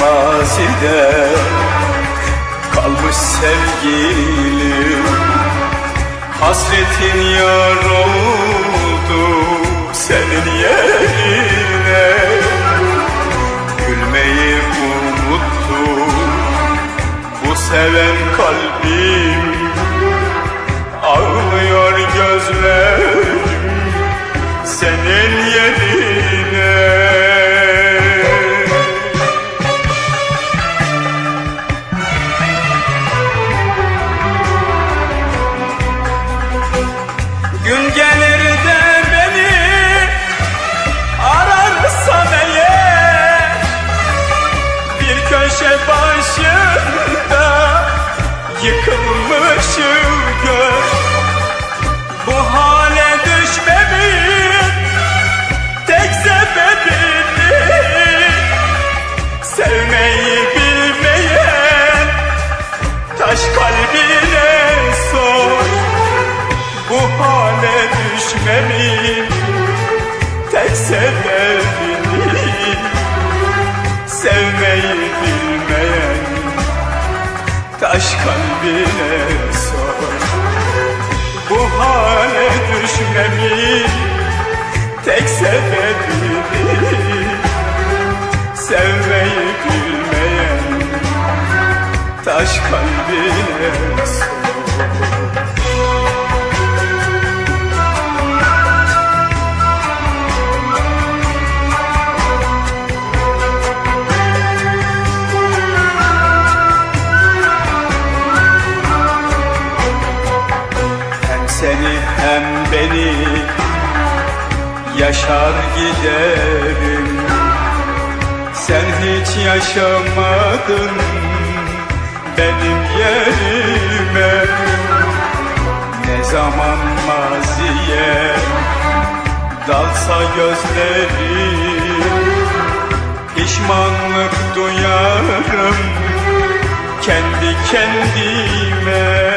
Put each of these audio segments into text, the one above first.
mazide Kalmış sevgilim. Hasretin yar oldu senin yerine. Gülmeyi unuttu bu seven kalbim. Ağlıyor gözlerim senin yerine köşe başında yıkılmışım gör. Bu hale düşmemin tek sebebini Sevmeyi bilmeyen taş kalbine sor. Bu hale düşmemin tek sebebini Sevmeyi bilmeyen taş kalbine sor. Bu hale düşmemin tek sebebini Sevmeyi bilmeyen taş kalbine sor beni yaşar giderim. Sen hiç yaşamadın benim yerime. Ne zaman maziye dalsa gözlerim. Pişmanlık duyarım kendi kendime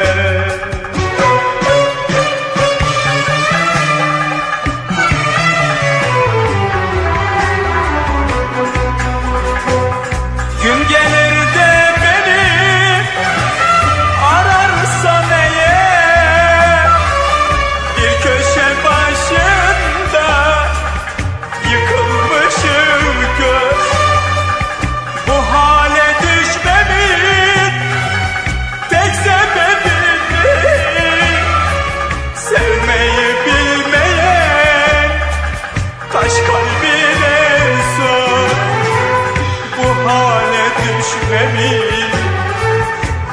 düşmemin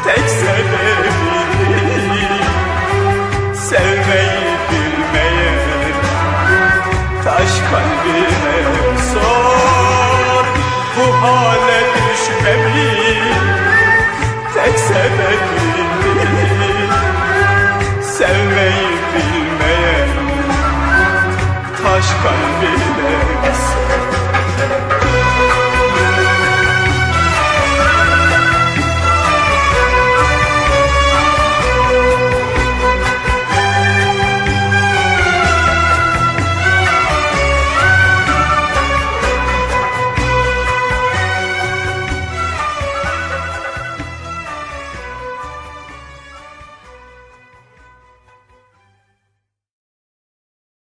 tek sebebini sevmeyi bilmeyen taş kalbine sor. Bu hale düşmemin tek sebebini sevmeyi bilmeyen taş kalbine sor